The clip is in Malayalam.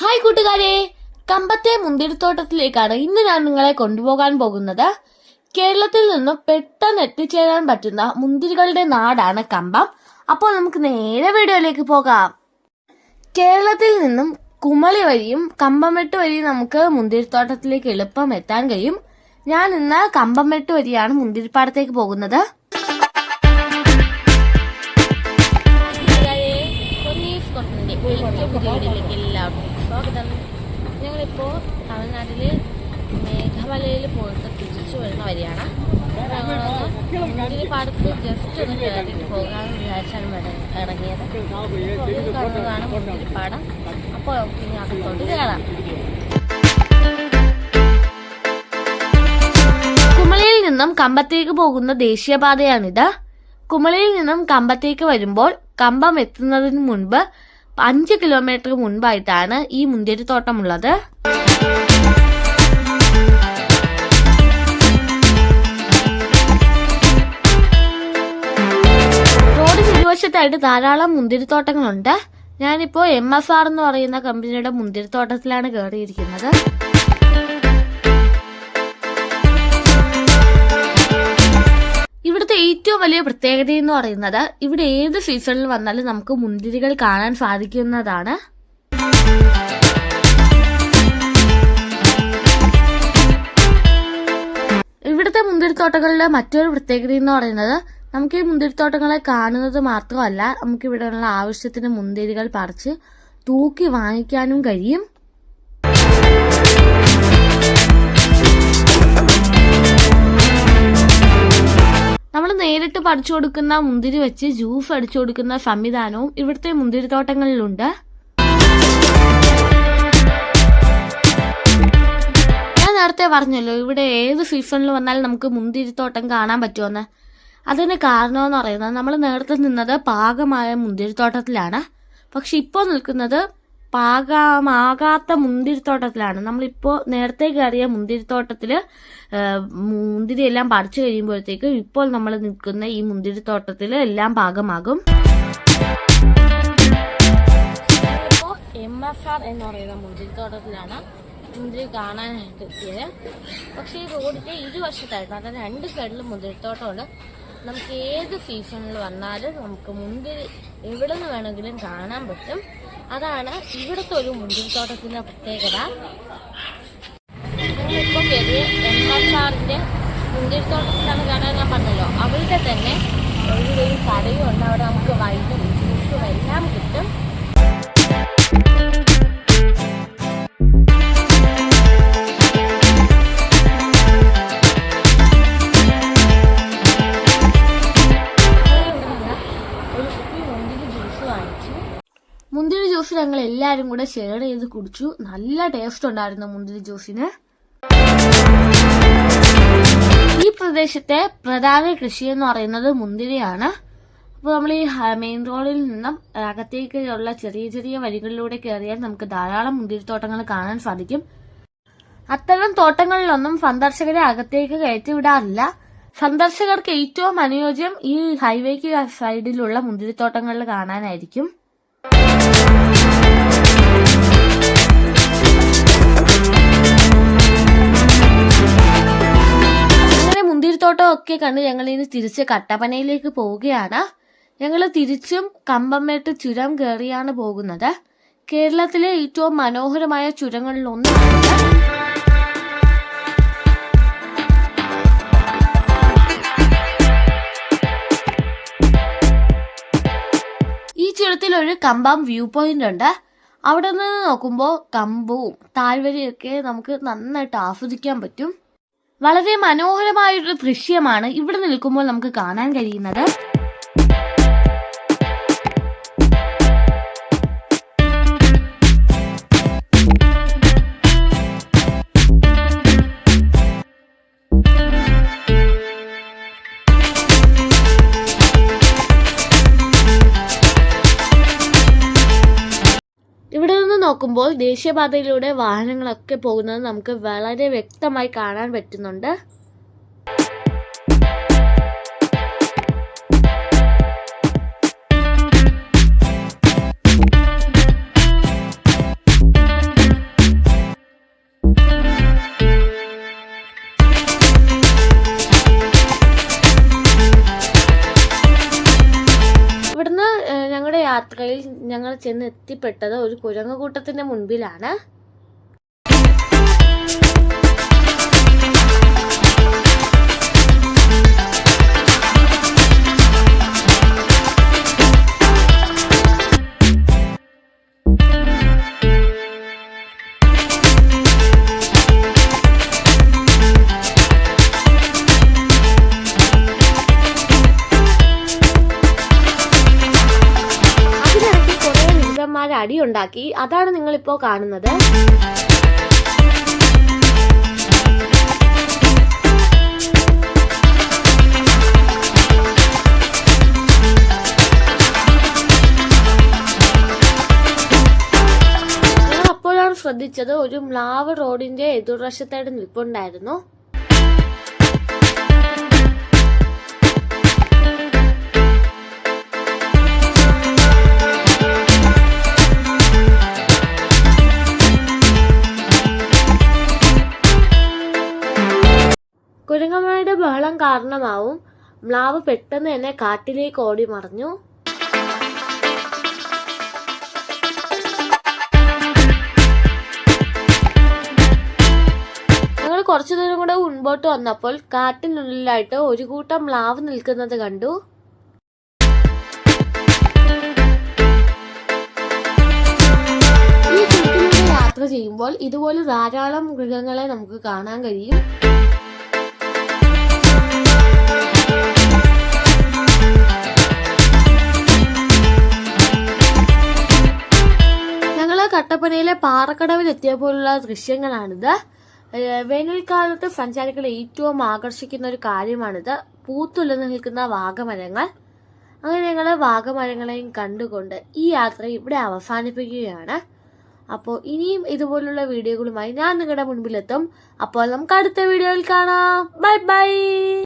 ഹായ് കൂട്ടുകാരെ. കമ്പത്തെ മുന്തിരിത്തോട്ടത്തിലേക്കാണ് ഇന്ന് ഞാൻ നിങ്ങളെ കൊണ്ടുപോകാൻ പോകുന്നത്. കേരളത്തിൽ നിന്നും പെട്ടെന്ന് എത്തിച്ചേരാൻ പറ്റുന്ന മുന്തിരികളുടെ നാടാണ് കമ്പം. അപ്പോൾ നമുക്ക് നേരെ വീഡിയോയിലേക്ക് പോകാം. കേരളത്തിൽ നിന്നും കുമളി വഴിയും കമ്പമെട്ട് വഴിയും നമുക്ക് മുന്തിരിത്തോട്ടത്തിലേക്ക് എളുപ്പം എത്താൻ കഴിയും. ഞാൻ ഇന്ന് കമ്പമെട്ട് വഴിയാണ് മുന്തിരിപ്പാടത്തേക്ക് പോകുന്നത്. എല്ലാവർക്കും സ്വാഗതം. ഞങ്ങളിപ്പോൾ തമിഴ്നാട്ടിൽ മേഘമലയിൽ പോയിട്ട് തിരിച്ചു വരുന്ന വരിയാണ് പാടത്ത് ജസ്റ്റ് ഒന്ന് കയറിയിട്ട് പോകാമെന്ന് വിചാരിച്ചാണ് ഇറങ്ങിയത്. കാണുന്നതാണ് മുന്തിരിപ്പാടം അപ്പോൾ ഇനി അകത്തോട്ട് കുമളിയിൽ നിന്നും കമ്പത്തേക്ക് പോകുന്ന ദേശീയപാതയാണിത്. കുമളിയിൽ നിന്നും കമ്പത്തേക്ക് വരുമ്പോൾ കമ്പം എത്തുന്നതിന് മുൻപ് അഞ്ച് കിലോമീറ്റർ മുൻപായിട്ടാണ് ഈ മുന്തിരിത്തോട്ടമുള്ളത് റോഡ് ഇരുവശത്തായിട്ട് ധാരാളം മുന്തിരിത്തോട്ടങ്ങളുണ്ട് ഞാനിപ്പോ എം എഫ് ആർ എന്ന് പറയുന്ന കമ്പനിയുടെ മുന്തിരിത്തോട്ടത്തിലാണ് കയറിയിരിക്കുന്നത് ഇവിടുത്തെ ഏറ്റവും വലിയ പ്രത്യേകത എന്ന് പറയുന്നത് ഇവിടെ ഏത് സീസണിൽ വന്നാലും നമുക്ക് മുന്തിരികൾ കാണാൻ സാധിക്കുന്നതാണ്. ഇവിടുത്തെ മുന്തിരിത്തോട്ടങ്ങളുടെ മറ്റൊരു പ്രത്യേകത എന്ന് പറയുന്നത് നമുക്ക് ഈ മുന്തിരിത്തോട്ടങ്ങളെ കാണുന്നത് മാത്രമല്ല നമുക്ക് ഇവിടെയുള്ള ആവശ്യത്തിന് മുന്തിരികൾ പറിച്ച് തൂക്കി വാങ്ങിക്കാനും കഴിയും. നേരിട്ട് പറിച്ചു കൊടുക്കുന്ന മുന്തിരി വെച്ച് ജ്യൂസ് അടിച്ചു കൊടുക്കുന്ന സംവിധാനവും ഇവിടുത്തെ മുന്തിരിത്തോട്ടങ്ങളിലുണ്ട്. ഞാൻ നേരത്തെ പറഞ്ഞല്ലോ ഇവിടെ ഏത് സീസണിൽ വന്നാലും നമുക്ക് മുന്തിരിത്തോട്ടം കാണാൻ പറ്റുമെന്ന്. അതിന് കാരണമെന്ന് പറയുന്നത് നമ്മൾ നേരത്തെ നിന്നത് പാകമായ മുന്തിരിത്തോട്ടത്തിലാണ്. പക്ഷെ ഇപ്പോൾ നിൽക്കുന്നത് പാകമാകാത്ത മുന്തിരിത്തോട്ടത്തിലാണ്. നമ്മളിപ്പോൾ നേരത്തെ കയറിയ മുന്തിരിത്തോട്ടത്തിൽ മുന്തിരി എല്ലാം പറിച്ചു കഴിയുമ്പോഴത്തേക്ക് ഇപ്പോൾ നമ്മൾ നിൽക്കുന്ന ഈ മുന്തിരിത്തോട്ടത്തിൽ എല്ലാം പാകമാകും. എം എഫ് ആർ എന്ന് പറയുന്ന മുന്തിരിത്തോട്ടത്തിലാണ് മുന്തിരി കാണാനായിട്ട് എത്തിയത്. പക്ഷേ ഈ റോഡിന്റെ ഇരുവശത്തായിട്ട് അതായത് രണ്ട് സൈഡിലും മുന്തിരിത്തോട്ടമുണ്ട്. നമുക്ക് ഏത് സീസണിൽ വന്നാലും നമുക്ക് മുന്തിരി എവിടെ നിന്ന് വേണമെങ്കിലും കാണാൻ പറ്റും. അതാണ് ഇവിടുത്തെ ഒരു മുന്തിരിത്തോട്ടത്തിന്റെ പ്രത്യേകത. ഇപ്പോൾ കയറിയ എം മുന്തിരിത്തോട്ടത്തിലാണ് കാണാൻ ഞാൻ പറഞ്ഞല്ലോ. അവരുടെ തന്നെ ഒരു ഒരു കടയും ഉണ്ട് അവിടെ നമുക്ക് വൈകും ജ്യൂസും എല്ലാം കിട്ടും. ജ്യൂസ് ഞങ്ങൾ എല്ലാവരും കൂടെ ഷെയർ ചെയ്ത് കുടിച്ചു. നല്ല ടേസ്റ്റ് ഉണ്ടായിരുന്നു മുന്തിരി ജ്യൂസിന് ഈ പ്രദേശത്തെ പ്രധാന കൃഷി എന്ന് പറയുന്നത് മുന്തിരിയാണ്. അപ്പോൾ നമ്മൾ ഈ മെയിൻ റോഡിൽ നിന്നും അകത്തേക്കുള്ള ചെറിയ ചെറിയ വഴികളിലൂടെ കയറിയാൽ നമുക്ക് ധാരാളം മുന്തിരിത്തോട്ടങ്ങൾ കാണാൻ സാധിക്കും. അത്തരം തോട്ടങ്ങളിലൊന്നും സന്ദർശകരെ അകത്തേക്ക് കയറ്റിവിടാറില്ല സന്ദർശകർക്ക് ഏറ്റവും അനുയോജ്യം ഈ ഹൈവേക്ക് സൈഡിലുള്ള മുന്തിരിത്തോട്ടങ്ങളിൽ കാണാനായിരിക്കും. മുന്തിരിത്തോട്ടം ഒക്കെ കണ്ട് ഞങ്ങൾ ഇനി തിരിച്ച് കട്ടപ്പനയിലേക്ക് പോവുകയാണ്. ഞങ്ങൾ തിരിച്ചും കമ്പംമേട്ട് ചുരം കയറിയാണ് പോകുന്നത്. കേരളത്തിലെ ഏറ്റവും മനോഹരമായ ചുരങ്ങളിൽ ഒരു കമ്പം വ്യൂ പോയിന്റ് ഉണ്ട്. അവിടെ നിന്ന് നോക്കുമ്പോൾ കമ്പവും താഴ്വരയൊക്കെ നമുക്ക് നന്നായിട്ട് ആസ്വദിക്കാൻ പറ്റും. വളരെ മനോഹരമായൊരു ദൃശ്യമാണ് ഇവിടെ നിൽക്കുമ്പോൾ നമുക്ക് കാണാൻ കഴിയുന്നത്. നോക്കുമ്പോൾ ദേശീയപാതയിലൂടെ വാഹനങ്ങളൊക്കെ പോകുന്നത് നമുക്ക് വളരെ വ്യക്തമായി കാണാൻ പറ്റുന്നുണ്ട്. യാത്രയിൽ ഞങ്ങൾ ചെന്ന് എത്തിപ്പെട്ടത് ഒരു കുരങ്ങുകൂട്ടത്തിന്റെ മുൻപിലാണ്. അടിയുണ്ടാക്കി. അതാണ് നിങ്ങളിപ്പോ കാണുന്നത്. ശ്രദ്ധിച്ചത് ഒരു മ്ലാവ് റോഡിന്റെ എതിർവശത്തായിട്ട് നിൽപ്പുണ്ടായിരുന്നു. കാരണമാവും. മ്ലാവ് പെട്ടെന്ന് തന്നെ കാട്ടിലേക്ക് ഓടി മറിഞ്ഞു. ഞങ്ങൾ കുറച്ചു ദൂരം കൂടെ മുൻപോട്ട് വന്നപ്പോൾ കാട്ടിനുള്ളിലായിട്ട് ഒരു കൂട്ടം മ്ലാവ് നിൽക്കുന്നത് കണ്ടു. യാത്ര ചെയ്യുമ്പോൾ ഇതുപോലെ ധാരാളം മൃഗങ്ങളെ നമുക്ക് കാണാൻ കഴിയും. കട്ടപ്പനയിലെ പാറക്കടവിൽ എത്തിയപ്പോഴുള്ള ദൃശ്യങ്ങളാണിത് വേനൽക്കാലത്ത് സഞ്ചാരികളെ ഏറ്റവും ആകർഷിക്കുന്ന ഒരു കാര്യമാണിത്. പൂത്തുലർന്നു നിൽക്കുന്ന വാഗമരങ്ങൾ. അങ്ങനെ ഞങ്ങൾ വാഗമരങ്ങളെയും കണ്ടുകൊണ്ട് ഈ യാത്ര ഇവിടെ അവസാനിപ്പിക്കുകയാണ്. അപ്പോൾ ഇനിയും ഇതുപോലുള്ള വീഡിയോകളുമായി ഞാൻ നിങ്ങളുടെ മുൻപിലെത്തും. അപ്പോൾ നമുക്ക് അടുത്ത വീഡിയോയിൽ കാണാം. Bye bye.